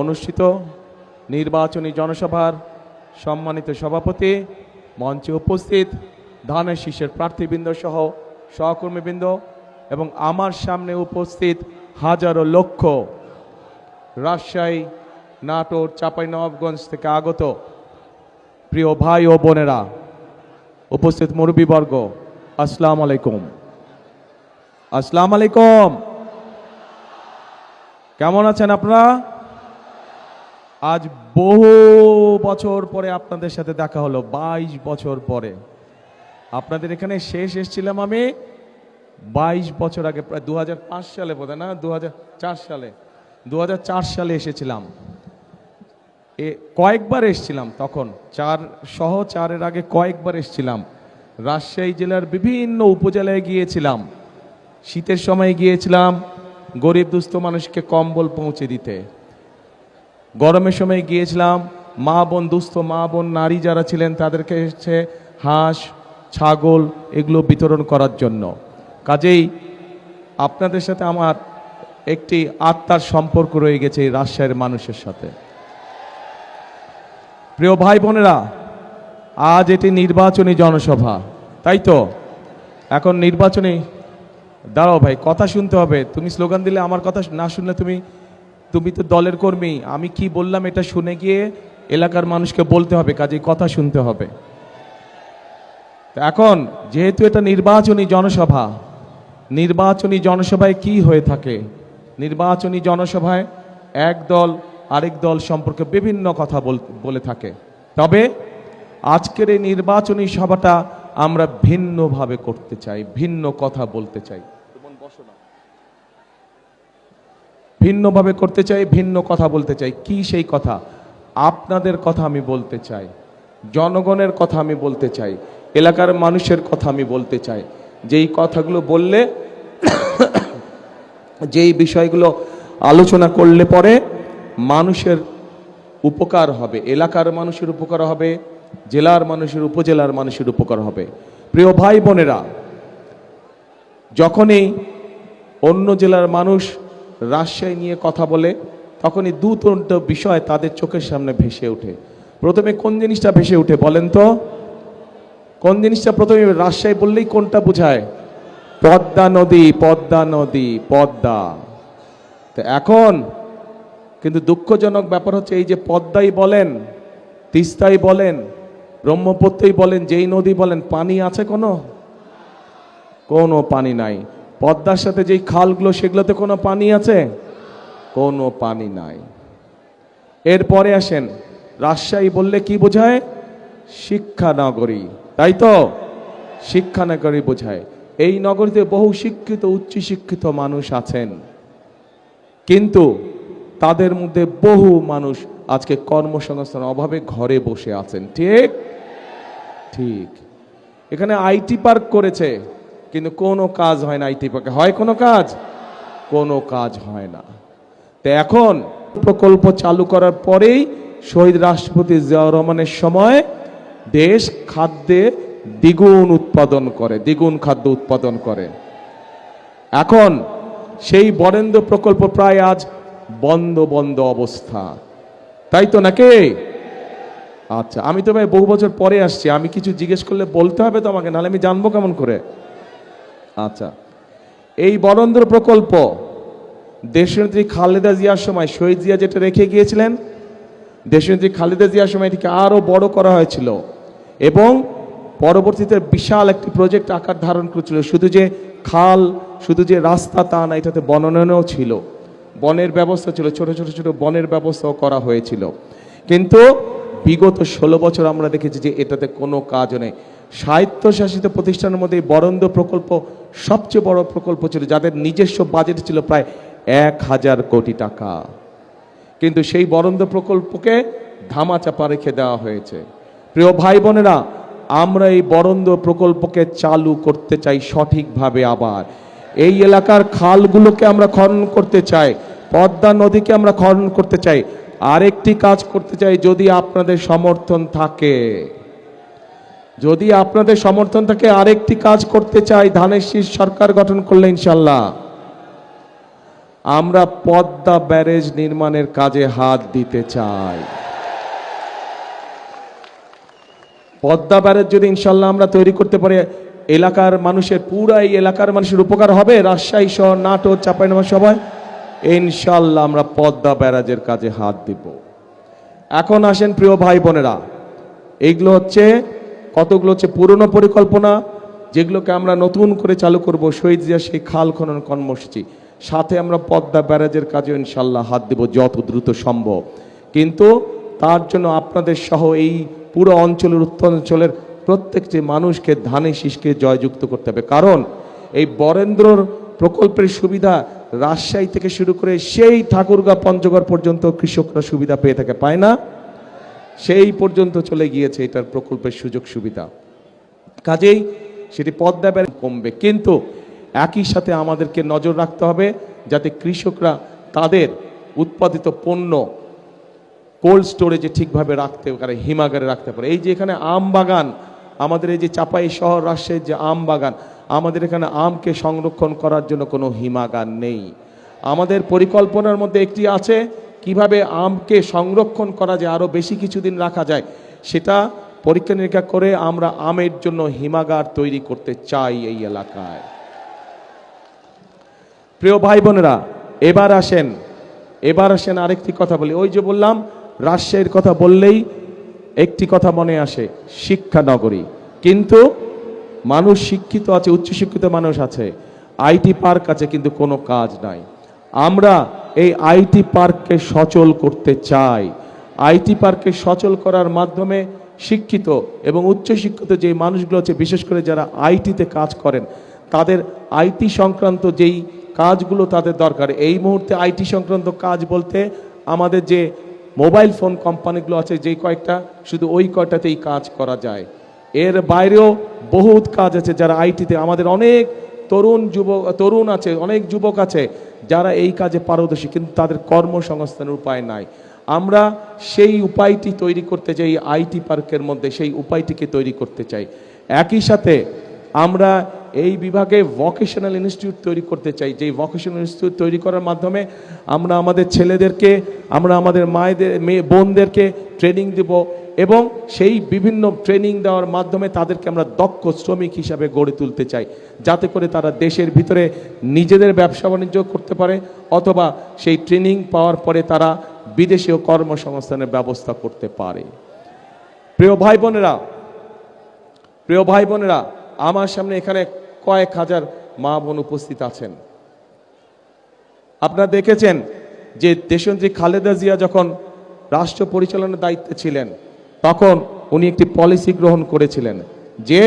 অনুষ্ঠিত নির্বাচনী জনসভার সম্মানিত সভাপতি মঞ্চে উপস্থিত ধানের শীষের প্রার্থীবৃন্দ সহ সহকর্মীবৃন্দ এবং আমার সামনে উপস্থিত হাজারো লক্ষ রাজশাহী, নাটোর, চাঁপাইনবাবগঞ্জ থেকে আগত প্রিয় ভাই ও বোনেরা, উপস্থিত মুরব্বীবর্গ, আসসালামু আলাইকুম। আসসালামু আলাইকুম। কেমন আছেন আপনারা? আজ বহু বছর পরে আপনাদের সাথে দেখা হলো, বাইশ বছর পরে। আপনাদের এখানে শেষ এসেছিলাম আমি বাইশ বছর আগে, প্রায় দু হাজার পাঁচ সালে বোধ না দু হাজার চার সালে। দু হাজার চার সালে এসেছিলাম। এ কয়েকবার এসেছিলাম তখন, চার সহ চারের আগে কয়েকবার এসেছিলাম। রাজশাহী জেলার বিভিন্ন উপজেলায় গিয়েছিলাম। শীতের সময় গিয়েছিলাম গরিব দুস্থ মানুষকে কম্বল পৌঁছে দিতে। গরমের সময় গিয়েছিলাম, মা বোন, দুস্থ মা বোন, নারী যারা ছিলেন তাদেরকে হচ্ছে হাঁস, ছাগল এগুলো বিতরণ করার জন্য। কাজেই আপনাদের সাথে আমার একটি আত্মার সম্পর্ক রয়ে গেছে এই রাজশাহীর মানুষের সাথে। প্রিয় ভাই বোনেরা, আজ এটি নির্বাচনী জনসভা, তাই তো? এখন নির্বাচনী, দাঁড়াও ভাই, কথা শুনতে হবে। তুমি স্লোগান দিলে আমার কথা না শুনলে তুমি তুমি তো দলের কর্মী। আমি কি বললাম এটা শুনে গিয়ে এলাকার মানুষকে বলতে হবে, কাজেই কথা শুনতে হবে। এখন, যেহেতু এটা নির্বাচনী জনসভা, নির্বাচনী জনসভায় কি হয়ে থাকে? নির্বাচনী জনসভায় এক দল, আরেক দল সম্পর্কে বিভিন্ন কথা বলে থাকে। তবে আজকের এই নির্বাচনী সভাটা আমরা ভিন্নভাবে করতে চাই, ভিন্ন কথা বলতে চাই। ভিন্নভাবে করতে চাই, ভিন্ন কথা বলতে চাই। কি সেই কথা? আপনাদের কথা আমি বলতে চাই। জনগণের কথা আমি বলতে চাই। এলাকার মানুষের কথা আমি বলতে চাই। যেই কথাগুলো বললে, যেই বিষয়গুলো আলোচনা করলে পরে মানুষের উপকার হবে, এলাকার মানুষের উপকার হবে, জেলার মানুষের, উপজেলার মানুষের উপকার হবে। প্রিয় ভাই বোনেরা, যখনই অন্য জেলার মানুষ রাজশাহী নিয়ে কথা বলে, তখনই দু তিনটা বিষয় তাদের চোখের সামনে ভেসে ওঠে। প্রথমে কোন জিনিসটা ভেসে ওঠে বলেন তো? কোন জিনিসটা প্রথমে রাজশাহী বললেই কোনটা বোঝায়? পদ্মা নদী পদ্মা নদী, পদ্মা। তো এখন কিন্তু দুঃখজনক ব্যাপার হচ্ছে এই যে পদ্মাই বলেন, তিস্তাই বলেন, ব্রহ্মপুত্রই বলেন, যেই নদী বলেন, পানি আছে কোনো? কোনো পানি নাই। পদ্মার সাথে যেই খালগুলো, সেগুলোতে কোনো পানি আছে? কোনো পানি নাই। এরপরে আসেন, রাজশাহী বললে কি বোঝায়? শিক্ষা নগরী। তাই তো? শিক্ষা নগরী বোঝায়। এই নগরীতে বহু শিক্ষিত উচ্চ শিক্ষিত মানুষ আছেন। কিন্তু তাদের মধ্যে বহু মানুষ আজকে কর্মসংস্থান অভাবে ঘরে বসে আছেন। ঠিক? ঠিক। এখানে আইটি পার্ক করেছে। কিন্তু কোনো কাজ হয় না ইতিপক্ষে হয় কোনো কাজ? কোনো কাজ হয় না। তো এখন প্রকল্প চালু করার পরেই শহীদ রাষ্ট্রপতি জিয়াউর রহমানের সময় দেশ খাদ্যে দ্বিগুণ উৎপাদন করে, দ্বিগুণ খাদ্য উৎপাদন করে। এখন সেই বরেন্দ্র প্রকল্প প্রায় আজ বন্ধ বন্ধ অবস্থা। তাই তো নাকি? আচ্ছা আমি তো ভাই বহু বছর পরে আসছি, আমি কিছু জিজ্ঞেস করলে বলতে হবে তো আমাকে নাহলে আমি জানব কেমন করে। আচ্ছা। এই বরেন্দ্র প্রকল্প দেশনেত্রী খালেদা জিয়ার সময় শহীদ জিয়া যেটা রেখে গিয়েছিলেন দেশনেত্রী খালেদা জিয়ার সময় এটিকে আরও বড় করা হয়েছিল এবং পরবর্তীতে বিশাল একটি প্রজেক্ট আকার ধারণ করেছিল। শুধু যে খাল, শুধু যে রাস্তা তা না, এটাতে বননও ছিল। বনের ব্যবস্থা ছিল, ছোট ছোট ছোট বনের ব্যবস্থাও করা হয়েছিল। কিন্তু বিগত ষোলো বছর আমরা দেখেছি যে এটাতে কোনো কাজ নেই। স্বায়ত্তশাসিত প্রতিষ্ঠানের মধ্যে এই বরেন্দ্র প্রকল্প সবচেয়ে বড় প্রকল্প ছিল, যাদের নিজস্ব বাজেট ছিল প্রায় এক হাজার কোটি টাকা। কিন্তু সেই বরেন্দ্র প্রকল্পকে ধামাচাপা রেখে দেওয়া হয়েছে। প্রিয় ভাই বোনেরা আমরা এই বরেন্দ্র প্রকল্পকে চালু করতে চাই সঠিকভাবে আবার। এই এলাকার খালগুলোকে আমরা খনন করতে চাই, পদ্মা নদীকে আমরা খনন করতে চাই। আরেকটি কাজ করতে চাই, যদি আপনাদের সমর্থন থাকে। যদি আপনাদের সমর্থন থাকে, আরেকটি কাজ করতে চাই, ধানের শীষ সরকার গঠন করলে ইনশাল্লাহ আমরা পদ্মা ব্যারেজ নির্মাণের কাজে হাত দিতে চাই। পদ্মা ব্যারেজ যদি ইনশাল্লাহ আমরা তৈরি করতে পারি, এলাকার মানুষের পুরা এই এলাকার মানুষের উপকার হবে। রাজশাহী শহর, নাটোর চাপাইনবাব সবাই ইনশাল্লাহ আমরা পদ্মা ব্যারাজের কাজে হাত দিব। এখন আসেন প্রিয় ভাই বোনেরা এইগুলো হচ্ছে কতগুলো হচ্ছে পুরনো পরিকল্পনা, যেগুলোকে আমরা নতুন করে চালু করব, শহীদ জিয়া সেই খাল খনন কর্মসূচি। সাথে আমরা পদ্মা ব্যারাজের কাজে ইনশাল্লাহ হাত দেব যত দ্রুত সম্ভব। কিন্তু তার জন্য আপনাদের সহ এই পুরো অঞ্চলের উত্তরাঞ্চলের প্রত্যেকটি মানুষকে ধানে শীষকে জয়যুক্ত করতে হবে। কারণ এই বরেন্দ্রর প্রকল্পের সুবিধা রাজশাহী থেকে শুরু করে সেই ঠাকুরগাঁ, পঞ্চগড় পর্যন্ত কৃষকরা সুবিধা পেয়ে থাকে। পায় না? সেই পর্যন্ত চলে গিয়েছে এটার প্রকল্পের সুযোগ সুবিধা। কাজেই সেটি পদ্মা ব্যারেজ কমবে। কিন্তু একই সাথে আমাদেরকে নজর রাখতে হবে যাতে কৃষকরা তাদের উৎপাদিত পণ্য কোল্ড স্টোরেজে ঠিকভাবে রাখতে পারে, হিমাগারে রাখতে পারে। এই যে এখানে আম বাগান, আমাদের এই যে চাপাই শহর রাজশাহীর যে আম বাগান, আমাদের এখানে আমকে সংরক্ষণ করার জন্য কোনো হিমাগার নেই। আমাদের পরিকল্পনার মধ্যে একটি আছে কীভাবে আমকে সংরক্ষণ করা যায় আরও বেশি কিছুদিন রাখা যায়, সেটা পরীক্ষা নিরীক্ষা করে আমরা আমের জন্য হিমাগার তৈরি করতে চাই এই এলাকায়। প্রিয় ভাই বোনেরা, এবার আসেন এবার আসেন আরেকটি কথা বলি। ওই যে বললাম, রাজশাহীর কথা বললেই একটি কথা মনে আসে, শিক্ষা নগরী। কিন্তু মানুষ শিক্ষিত আছে, উচ্চশিক্ষিত মানুষ আছে, আইটি পার্ক আছে, কিন্তু কোনো কাজ নাই। আমরা এই আইটি পার্ককে সচল করতে চাই। আইটি পার্ককে সচল করার মাধ্যমে শিক্ষিত এবং উচ্চশিক্ষিত যে মানুষগুলো আছে, বিশেষ করে যারা আইটিতে কাজ করেন, তাদের আইটি সংক্রান্ত যেই কাজগুলো তাদের দরকার। এই মুহূর্তে আইটি সংক্রান্ত কাজ বলতে আমাদের যে মোবাইল ফোন কোম্পানিগুলো আছে, যেই কয়েকটা, শুধু ওই কয়টাতেই কাজ করা যায়। এর বাইরেও বহুত কাজ আছে যারা আইটিতে আমাদের অনেক তরুণ যুবক, তরুণ আছে, অনেক যুবক আছে, যারা এই কাজে পারদর্শী, কিন্তু তাদের কর্মসংস্থানের উপায় নাই। আমরা সেই উপায়টি তৈরি করতে চাই, আইটি পার্কের মধ্যে সেই উপায়টিকে তৈরি করতে চাই। একই সাথে আমরা এই বিভাগে ভকেশনাল ইনস্টিটিউট তৈরি করতে চাই, যেই ভকেশনাল ইনস্টিটিউট তৈরি করার মাধ্যমে আমরা আমাদের ছেলেদেরকে, আমরা আমাদের মায়েদের, মেয়ে, বোনদেরকে ট্রেনিং দেব। এবং সেই বিভিন্ন ট্রেনিং দেওয়ার মাধ্যমে তাদেরকে আমরা দক্ষ শ্রমিক হিসাবে গড়ে তুলতে চাই, যাতে করে তারা দেশের ভিতরে নিজেদের ব্যবসা বাণিজ্য করতে পারে অথবা সেই ট্রেনিং পাওয়ার পরে তারা বিদেশীয় কর্মসংস্থানের ব্যবস্থা করতে পারে। প্রিয় ভাই বোনেরা, প্রিয় ভাই বোনেরা, আমার সামনে এখানে কয়েক হাজার মা বোন উপস্থিত আছেন। আপনারা দেখেছেন যে দেশন্ত্রী খালেদা জিয়া যখন রাষ্ট্র পরিচালনার দায়িত্বে ছিলেন তখন উনি একটি পলিসি গ্রহণ করেছিলেন যে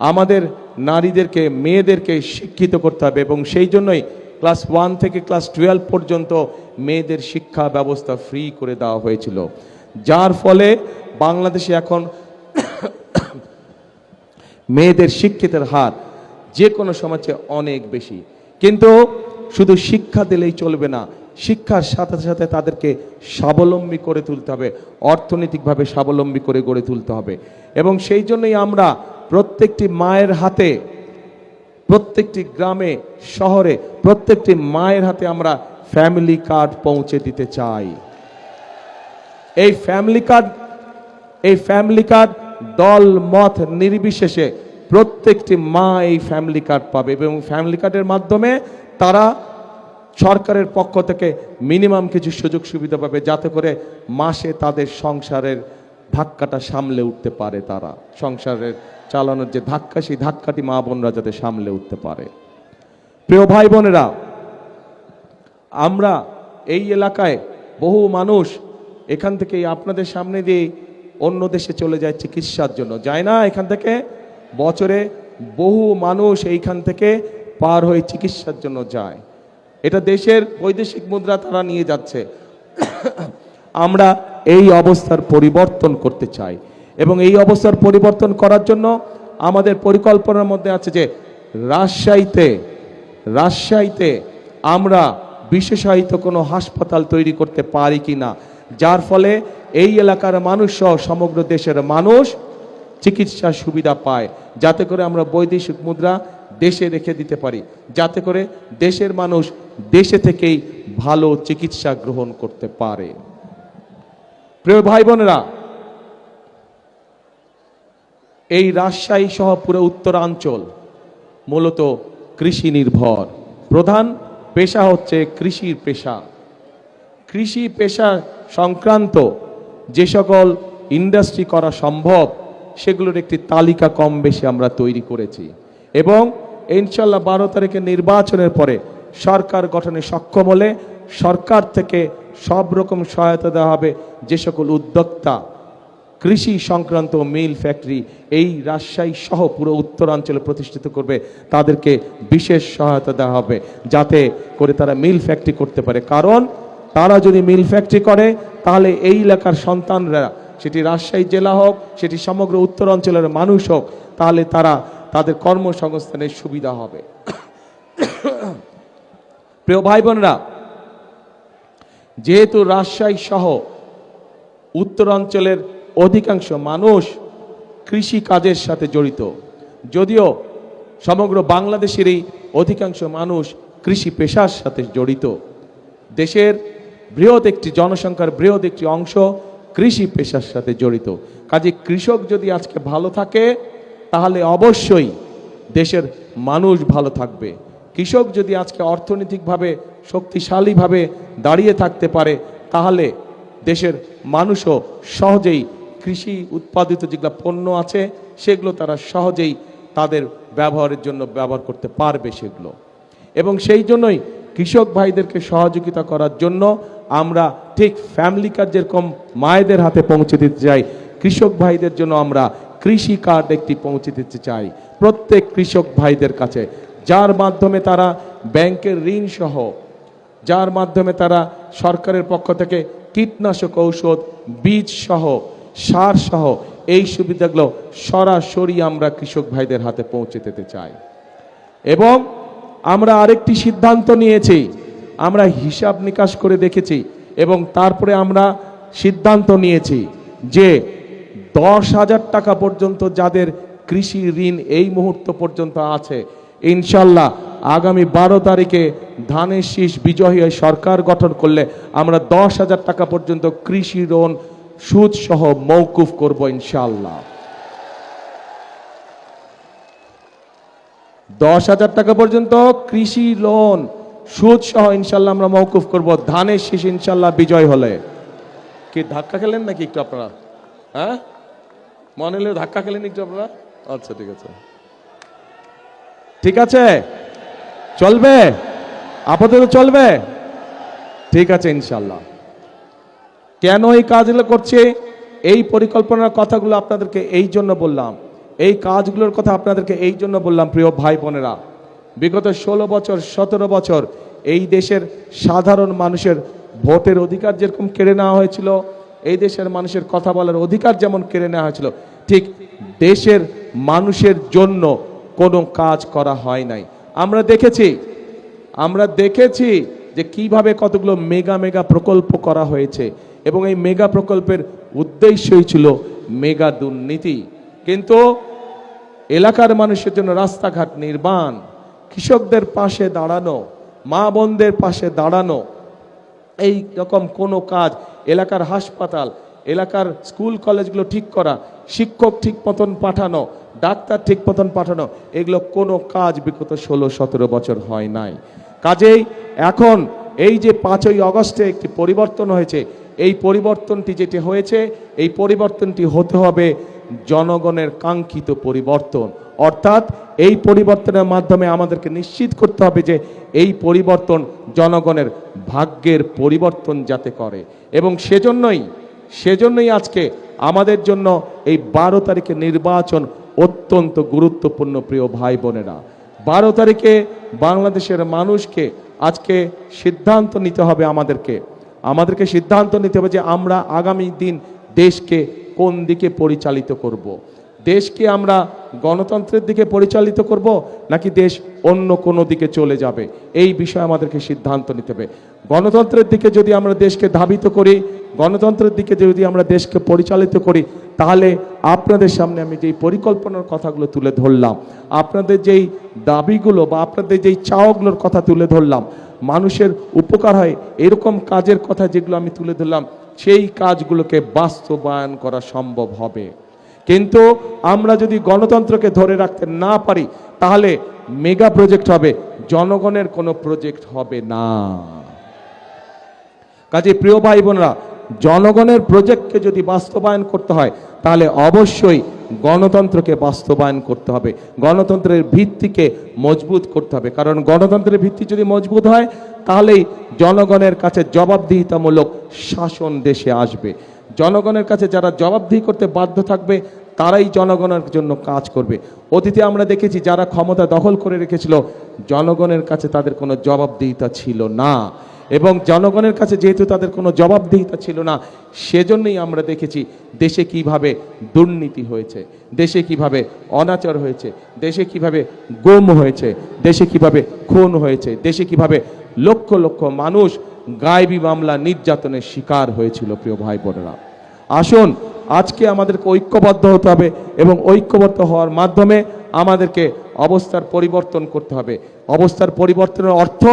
আমাদের নারীদেরকে, মেয়েদেরকে শিক্ষিত করতে হবে এবং সেই জন্যই ক্লাস ওয়ান থেকে ক্লাস টুয়েলভ পর্যন্ত মেয়েদের শিক্ষা ব্যবস্থা ফ্রি করে দেওয়া হয়েছিল। যার ফলে বাংলাদেশে এখন মেয়েদের শিক্ষিতের হার যে কোনো সমাজে অনেক বেশি। কিন্তু শুধু শিক্ষা দিলেই চলবে না শিক্ষার সাথে সাথে তাদেরকে স্বাবলম্বী করে তুলতে হবে, অর্থনৈতিকভাবে স্বাবলম্বী করে গড়ে তুলতে হবে। এবং সেই জন্যই আমরা প্রত্যেকটি মায়ের হাতে, প্রত্যেকটি গ্রামে, শহরে, প্রত্যেকটি মায়ের হাতে আমরা ফ্যামিলি কার্ড পৌঁছে দিতে চাই। এই ফ্যামিলি কার্ড, এই ফ্যামিলি কার্ড দল, মত নির্বিশেষে প্রত্যেকটি মা এই ফ্যামিলি কার্ড পাবে। এবং ফ্যামিলি কার্ডের মাধ্যমে তারা সরকারের পক্ষ থেকে মিনিমাম কিছু সুযোগ সুবিধা পাবে যাতে করে মাসে তাদের সংসারের ধাক্কাটা সামলে উঠতে পারে তারা। সংসারের চালানোর যে ধাক্কা, সেই ধাক্কাটি মা বোনরা যাতে সামলে উঠতে পারে। প্রিয় ভাই বোনেরা, আমরা এই এলাকায় বহু মানুষ এখান থেকে আপনাদের সামনে দিয়ে অন্য দেশে চলে যায় চিকিৎসার জন্য। যায় না এখান থেকে? বছরে বহু মানুষ এইখান থেকে পার হয়ে চিকিৎসার জন্য যায়। এটা দেশের বৈদেশিক মুদ্রা তারা নিয়ে যাচ্ছে। আমরা এই অবস্থার পরিবর্তন করতে চাই এবং এই অবস্থার পরিবর্তন করার জন্য আমাদের পরিকল্পনার মধ্যে আছে যে রাজশাহীতে রাজশাহীতে আমরা বিশেষায়িত কোনো হাসপাতাল তৈরি করতে পারি কি না, যার ফলে এই এলাকার মানুষ সহ সমগ্র দেশের মানুষ চিকিৎসা সুবিধা পায়, যাতে করে আমরা বৈদেশিক মুদ্রা দেশে রেখে দিতে পারি। যাতে করে দেশের মানুষ দেশে থেকেই ভালো চিকিৎসা গ্রহণ করতে পারে। প্রিয় ভাই বোনেরা এই রাজশাহী সহ পুরো উত্তরাঞ্চল মূলত কৃষি নির্ভর। প্রধান পেশা হচ্ছে কৃষির পেশা। কৃষি পেশা সংক্রান্ত যে সকল ইন্ডাস্ট্রি করা সম্ভব, সেগুলোর একটি তালিকা কম বেশি আমরা তৈরি করেছি। এবং ইনশাল্লাহ বারো তারিখে নির্বাচনের পরে সরকার গঠনে সক্ষম হলে সরকার থেকে সব রকম সহায়তা দেওয়া হবে যে সকল উদ্যোক্তা, কৃষি সংক্রান্ত মিল ফ্যাক্টরি, এই রাজশাহী সহ পুরো উত্তরাঞ্চলে প্রতিষ্ঠিত করবে, তাদেরকে বিশেষ সহায়তা দেওয়া হবে যাতে করে তারা মিল ফ্যাক্টরি করতে পারে। কারণ তারা যদি মিল ফ্যাক্টরি করে, তাহলে এই এলাকার সন্তানরা, সেটি রাজশাহী জেলা হোক, সেটি সমগ্র উত্তরাঞ্চলের মানুষ হোক, তাহলে তারা তাদের কর্মসংস্থানের সুবিধা হবে। প্রিয় ভাই বোনেরা, যেহেতু রাজশাহী সহ উত্তরাঞ্চলের অধিকাংশ মানুষ কৃষি কাজের সাথে জড়িত, যদিও সমগ্র বাংলাদেশেরই অধিকাংশ মানুষ কৃষি পেশার সাথে জড়িত। দেশের বৃহৎ একটি জনসংখ্যার বৃহৎ একটি অংশ কৃষি পেশার সাথে জড়িত। কাজে কৃষক যদি আজকে ভালো থাকে তাহলে অবশ্যই দেশের মানুষ ভালো থাকবে। কৃষক যদি আজকে অর্থনৈতিকভাবে শক্তিশালীভাবে দাঁড়িয়ে থাকতে পারে, তাহলে দেশের মানুষও সহজেই কৃষি উৎপাদিত যেগুলো পণ্য আছে, সেগুলো তারা সহজেই তাদের ব্যবহারের জন্য ব্যবহার করতে পারবে সেগুলো। এবং সেই জন্যই কৃষক ভাইদেরকে সহযোগিতা করার জন্য আমরা ঠিক ফ্যামিলি কার্ড যেরকম মায়েদের হাতে পৌঁছে দিতে চাই। কৃষক ভাইদের জন্য আমরা কৃষি কার্ড একটি পৌঁছে দিতে চাই প্রত্যেক কৃষক ভাইদের কাছে। যার মাধ্যমে তারা ব্যাংকের ঋণ সহ, যার মাধ্যমে তারা সরকারের পক্ষ থেকে কীটনাশক ঔষধ, বীজ সহ, সার সহ, এই সুবিধাগুলো সরাসরি আমরা কৃষক ভাইদের হাতে পৌঁছে দিতে চাই। এবং আমরা আরেকটি সিদ্ধান্ত নিয়েছি, আমরা হিসাব নিকাশ করে দেখেছি এবং তারপরে আমরা সিদ্ধান্ত নিয়েছি যে দশ হাজার টাকা পর্যন্ত যাদের কৃষি ঋণ এই মুহূর্ত পর্যন্ত আছে, ইনশাল্লাহ আগামী বারো তারিখে ধানের শীষ বিজয়ী সরকার গঠন করলে আমরা দশ হাজার টাকা পর্যন্ত কৃষি ঋণ, সুদ সহ মৌকুফ করব ইনশাল্লাহ। দশ হাজার টাকা পর্যন্ত কৃষি লোন সুদ সহ ইনশাল্লাহ আমরা মৌকুফ করব। ধানের শীষ ইনশাল্লাহ বিজয় হলে। কি ধাক্কা খেলেন নাকি একটু আপনারা? হ্যাঁ? মনে হলে ধাক্কা খেলেন একটু আপনারা? আচ্ছা ঠিক আছে। ঠিক আছে? চলবে? আপাতত চলবে? ঠিক আছে ইনশাল্লাহ কেন এই কাজগুলো করছে? এই পরিকল্পনার কথাগুলো আপনাদেরকে এই জন্য বললাম। এই কাজগুলোর কথা আপনাদেরকে এই জন্য বললাম, প্রিয় ভাই বোনেরা। বিগত ষোলো বছর, সতেরো বছর এই দেশের সাধারণ মানুষের ভোটের অধিকার যেরকম কেড়ে নেওয়া হয়েছিল এই দেশের মানুষের কথা বলার অধিকার যেমন কেড়ে নেওয়া হয়েছিল, ঠিক দেশের মানুষের জন্য কোনো কাজ করা হয় নাই। আমরা দেখেছি আমরা দেখেছি যে কীভাবে কতগুলো মেগা মেগা প্রকল্প করা হয়েছে এবং এই মেগা প্রকল্পের উদ্দেশ্যই ছিল মেগা দুর্নীতি। কিন্তু এলাকার মানুষের জন্য রাস্তাঘাট নির্মাণ, কৃষকদের পাশে দাঁড়ানো, মা বোনদের পাশে দাঁড়ানো এই রকম কোনো কাজ এলাকার হাসপাতাল, এলাকার স্কুল কলেজগুলো ঠিক করা, শিক্ষক ঠিক মতন পাঠানো, ডাক্তার ঠিক মতন পাঠানো, এগুলো কোনো কাজ বিগত ষোলো, সতেরো বছর হয় নাই। কাজেই এখন এই যে পাঁচই অগস্টে একটি পরিবর্তন হয়েছে, এই পরিবর্তনটি যেটি হয়েছে, এই পরিবর্তনটি হতে হবে জনগণের কাঙ্ক্ষিত পরিবর্তন। অর্থাৎ এই পরিবর্তনের মাধ্যমে আমাদেরকে নিশ্চিত করতে হবে যে এই পরিবর্তন জনগণের ভাগ্যের পরিবর্তন যাতে করে। এবং সেজন্যই সেজন্যই আজকে আমাদের জন্য এই বারো তারিখে নির্বাচন অত্যন্ত গুরুত্বপূর্ণ, প্রিয় ভাই বোনেরা। বারো তারিখে বাংলাদেশের মানুষকে আজকে সিদ্ধান্ত নিতে হবে আমাদেরকে। আমাদেরকে সিদ্ধান্ত নিতে হবে যে আমরা আগামী দিন দেশকে কোন দিকে পরিচালিত করব। দেশকে আমরা গণতন্ত্রের দিকে পরিচালিত করব নাকি দেশ অন্য কোনো দিকে চলে যাবে? এই বিষয়ে আমাদেরকে সিদ্ধান্ত নিতে হবে। গণতন্ত্রের দিকে যদি আমরা দেশকে ধাবিত করি, গণতন্ত্রের দিকে যদি আমরা দেশকে পরিচালিত করি, তাহলে আপনাদের সামনে আমি যেই পরিকল্পনার কথাগুলো তুলে ধরলাম, আপনাদের যেই দাবিগুলো বা আপনাদের যেই চাওয়াগুলোর কথা তুলে ধরলাম, মানুষের উপকার হয় এরকম কাজের কথা যেগুলো আমি তুলে ধরলাম, সেই কাজগুলোকে বাস্তবায়ন করা সম্ভব হবে। কিন্তু আমরা যদি গণতন্ত্রকে ধরে রাখতে না পারি, তাহলে মেগা প্রজেক্ট হবে, জনগণের কোনো প্রজেক্ট হবে না। কাজে প্রিয় ভাই বোনরা, জনগণের প্রজেক্টকে যদি বাস্তবায়ন করতে হয়, তাহলে অবশ্যই গণতন্ত্রকে বাস্তবায়ন করতে হবে। গণতন্ত্রের ভিত্তিকে মজবুত করতে হবে। কারণ গণতন্ত্রের ভিত্তি যদি মজবুত হয়, তাহলেই জনগণের কাছে জবাবদিহিতামূলক শাসন দেশে আসবে। জনগণের কাছে যারা জবাবদিহি করতে বাধ্য থাকবে তারাই জনগণের জন্য কাজ করবে। অতীতে আমরা দেখেছি যারা ক্ষমতা দখল করে রেখেছিল, জনগণের কাছে তাদের কোনো জবাবদিহিতা ছিল না। এবং জনগণের কাছে যেহেতু তাদের কোনো জবাবদিহিতা ছিল না, সেজন্যই আমরা দেখেছি দেশে কীভাবে দুর্নীতি হয়েছে, দেশে কীভাবে অনাচার হয়েছে, দেশে কীভাবে গুম হয়েছে, দেশে কীভাবে খুন হয়েছে, দেশে কীভাবে লক্ষ লক্ষ মানুষ গায়েবী মামলা নির্যাতনের শিকার হয়েছিল, প্রিয় ভাই বোনেরা। আসুন আজকে আমাদেরকে ঐক্যবদ্ধ হতে হবে এবং ঐক্যবদ্ধ হওয়ার মাধ্যমে আমাদেরকে অবস্থার পরিবর্তন করতে হবে। অবস্থার পরিবর্তনের অর্থ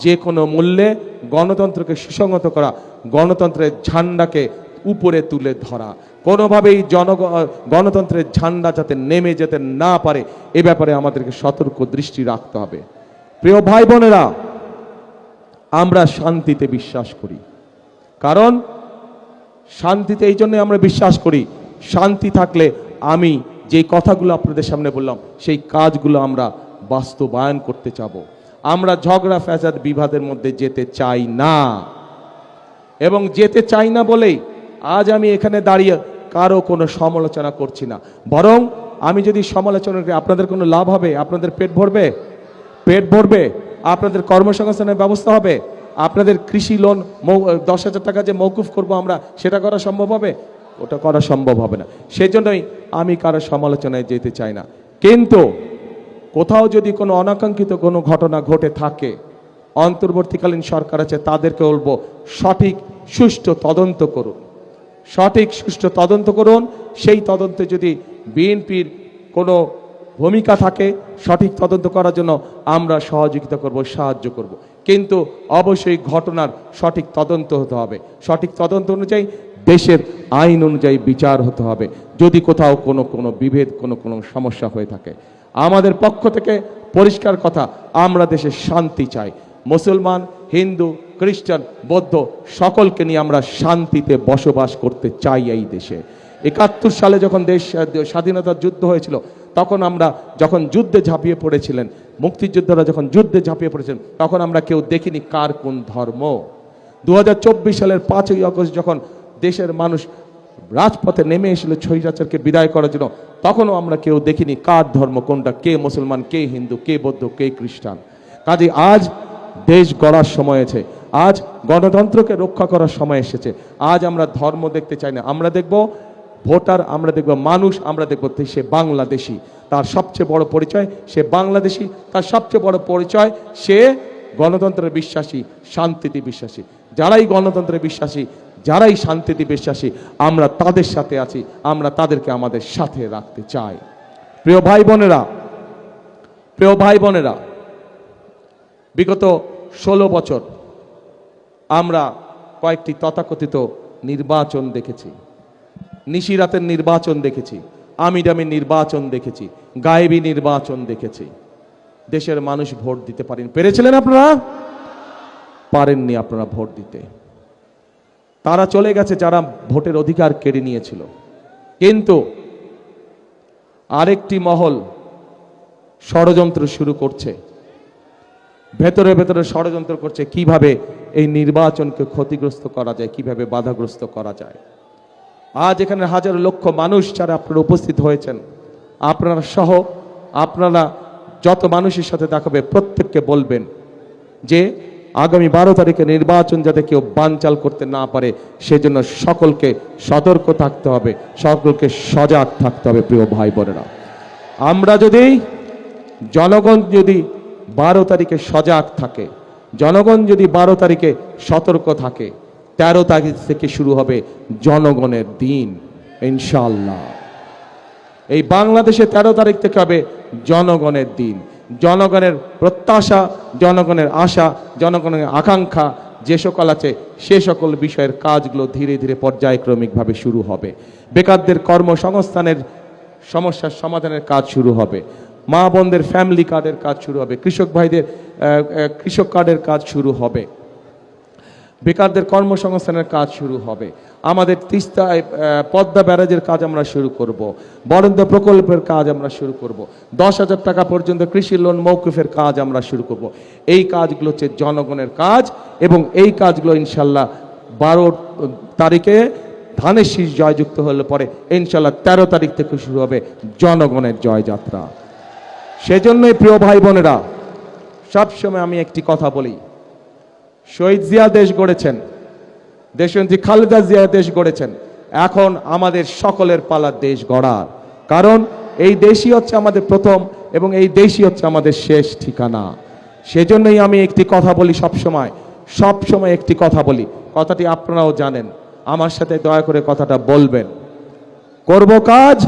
যে কোনো মূল্যে গণতন্ত্রকে সুসংহত করা, গণতন্ত্রের ঝান্ডাকে উপরে তুলে ধরা। কোনোভাবেই জন গণতন্ত্রের ঝান্ডা যাতে নেমে যেতে না পারে, এ ব্যাপারে আমাদেরকে সতর্ক দৃষ্টি রাখতে হবে। প্রিয় ভাই বোনেরা আমরা শান্তিতে বিশ্বাস করি। কারণ শান্তিতে, এই জন্যই আমরা বিশ্বাস করি, শান্তি থাকলে আমি যে কথাগুলো আপনাদের সামনে বললাম, সেই কাজগুলো আমরা বাস্তবায়ন করতে চাবো। আমরা ঝগড়া, ফ্যাসাদ, বিবাদের মধ্যে যেতে চাই না। এবং যেতে চাই না বলেই আজ আমি এখানে দাঁড়িয়ে কারও কোনো সমালোচনা করছি না। বরং আমি যদি সমালোচনা করি, আপনাদের কোনো লাভ হবে? আপনাদের পেট ভরবে? পেট ভরবে? আপনাদের কর্মসংস্থানের ব্যবস্থা হবে? আপনাদের কৃষি লোন দশ হাজার টাকা যে মৌকুফ করব আমরা, সেটা করা সম্ভব হবে? ওটা করা সম্ভব হবে না। সেজন্যই আমি কারও সমালোচনায় যেতে চাই না। কিন্তু কোথাও যদি কোনো অনাকাঙ্ক্ষিত কোনো ঘটনা ঘটে থাকে, অন্তর্বর্তীকালীন সরকার আছে, তাদেরকে বলব, সঠিক, সুষ্ঠু তদন্ত করুন। সঠিক, সুষ্ঠু তদন্ত করুন। সেই তদন্তে যদি বিএনপির কোনো ভূমিকা থাকে, সঠিক তদন্ত করার জন্য আমরা সহযোগিতা করব, সাহায্য করব। কিন্তু অবশ্যই ঘটনার সঠিক তদন্ত হতে হবে। সঠিক তদন্ত অনুযায়ী দেশের আইন অনুযায়ী বিচার হতে হবে। যদি কোথাও কোনো কোনো বিভেদ, কোনো কোনো সমস্যা হয়ে থাকে। আমাদের পক্ষ থেকে পরিষ্কার কথা, আমরা দেশে শান্তি চাই। মুসলমান, হিন্দু, খ্রিস্টান, বৌদ্ধ, সকলকে নিয়ে আমরা শান্তিতে বসবাস করতে চাই এই দেশে। একাত্তর সালে যখন দেশ, স্বাধীনতার যুদ্ধ হয়েছিল তখন আমরা যখন যুদ্ধে ঝাঁপিয়ে পড়েছিলেন, মুক্তিযোদ্ধারা যখন যুদ্ধে ঝাঁপিয়ে পড়েছিলেন, তখন আমরা কেউ দেখিনি কার কোন ধর্ম। দু হাজার চব্বিশ সালের পাঁচই আগস্ট যখন দেশের মানুষ রাজপথে নেমে এসেছিল ছৈরাচারকে বিদায় করার জন্য, তখনও আমরা কেউ দেখিনি কার ধর্ম, কোনটা, কে মুসলমান, কে হিন্দু, কে বৌদ্ধ, কে খ্রিস্টান। কাজে আজ দেশ গড়ার সময় আছে আজ গণতন্ত্রকে রক্ষা করার সময় এসেছে। আজ আমরা ধর্ম দেখতে চাই না। আমরা দেখব ভোটার আমরা দেখব, মানুষ আমরা দেখব সে বাংলাদেশি। তার সবচেয়ে বড় পরিচয়, সে বাংলাদেশি। তার সবচেয়ে বড় পরিচয়, সে গণতন্ত্রের বিশ্বাসী, শান্তিতে বিশ্বাসী। যারাই গণতন্ত্রে বিশ্বাসী, যারাই শান্তিতে বিশ্বাসী, আমরা তাদের সাথে আছি, আমরা তাদেরকে আমাদের সাথে রাখতে চাই। প্রিয় ভাই বোনেরা, প্রিয় ভাই বোনেরা, বিগত ষোলো বছর আমরা কয়েকটি তথাকথিত নির্বাচন দেখেছি। নিশিরাতের নির্বাচন দেখেছি আমিডামি নির্বাচন দেখেছি, গায়েবী নির্বাচন দেখেছি। দেশের মানুষ ভোট দিতে পারেন। পেরেছিলেন আপনারা? পারেননি আপনারা ভোট দিতে। তারা চলে গেছে যারা ভোটের অধিকার কেড়ে নিয়েছিল। কিন্তু আরেকটি মহল ষড়যন্ত্র শুরু করছে। ভেতরে ভেতরে ষড়যন্ত্র করছে। কীভাবে এই নির্বাচনকে ক্ষতিগ্রস্ত করা যায়, কীভাবে বাধাগ্রস্ত করা যায়? আজ এখানে হাজার লক্ষ মানুষ যারা আপনারা উপস্থিত হয়েছেন, আপনারা সহ আপনারা যত মানুষের সাথে দেখাবে প্রত্যেককে বলবেন যে আগামী বারো তারিখে নির্বাচন যাতে কেউ বানচাল করতে না পারে, সেজন্য সকলকে সতর্ক থাকতে হবে, সকলকে সজাগ থাকতে হবে, প্রিয় ভাই বোনেরা। আমরা যদি জনগণ যদি বারো তারিখে সজাগ থাকে, জনগণ যদি বারো তারিখে সতর্ক থাকে তেরো তারিখ থেকে শুরু হবে জনগণের দিন ইনশাল্লাহ এই বাংলাদেশে তেরো তারিখ থেকে হবে জনগণের দিন। জনগণের প্রত্যাশা, জনগণের আশা, জনগণের আকাঙ্ক্ষা, যে সকল আছে, সে সকল বিষয়ের কাজগুলো ধীরে ধীরে পর্যায়ক্রমিকভাবে শুরু হবে। বেকারদের কর্মসংস্থানের সমস্যার সমাধানের কাজ শুরু হবে। মা বোনদের ফ্যামিলি কার্ডের কাজ শুরু হবে। কৃষক ভাইদের কৃষক কার্ডের কাজ শুরু হবে। বেকারদের কর্মসংস্থানের কাজ শুরু হবে। আমাদের তিস্তায় পদ্মা ব্যারাজের কাজ আমরা শুরু করব। বরেন্দ্র প্রকল্পের কাজ আমরা শুরু করব। দশ হাজার টাকা পর্যন্ত কৃষি লোন মৌকুফের কাজ আমরা শুরু করব। এই কাজগুলো হচ্ছে জনগণের কাজ এবং এই কাজগুলো ইনশাল্লাহ বারো তারিখে ধানের শীষ জয়যুক্ত হলে পরে ইনশাল্লাহ তেরো তারিখ থেকে শুরু হবে জনগণের জয়যাত্রা। সেজন্যই প্রিয় ভাই বোনেরা, সবসময় আমি একটি কথা বলি। শহীদ জিয়া দেশ গড়েছেন দেশনেত্রী খালেদা জিয়া দেশ গড়েছেন। এখন আমাদের সকলের পালা দেশ গড়ার। কারণ এই দেশই হচ্ছে আমাদের প্রথম এবং এই দেশই হচ্ছে আমাদের শেষ ঠিকানা। সেজন্যই আমি একটি কথা বলি সবসময় সবসময় একটি কথা বলি। কথাটি আপনারাও জানেন। আমার সাথে দয়া করে কথাটা বলবেন। করব কাজ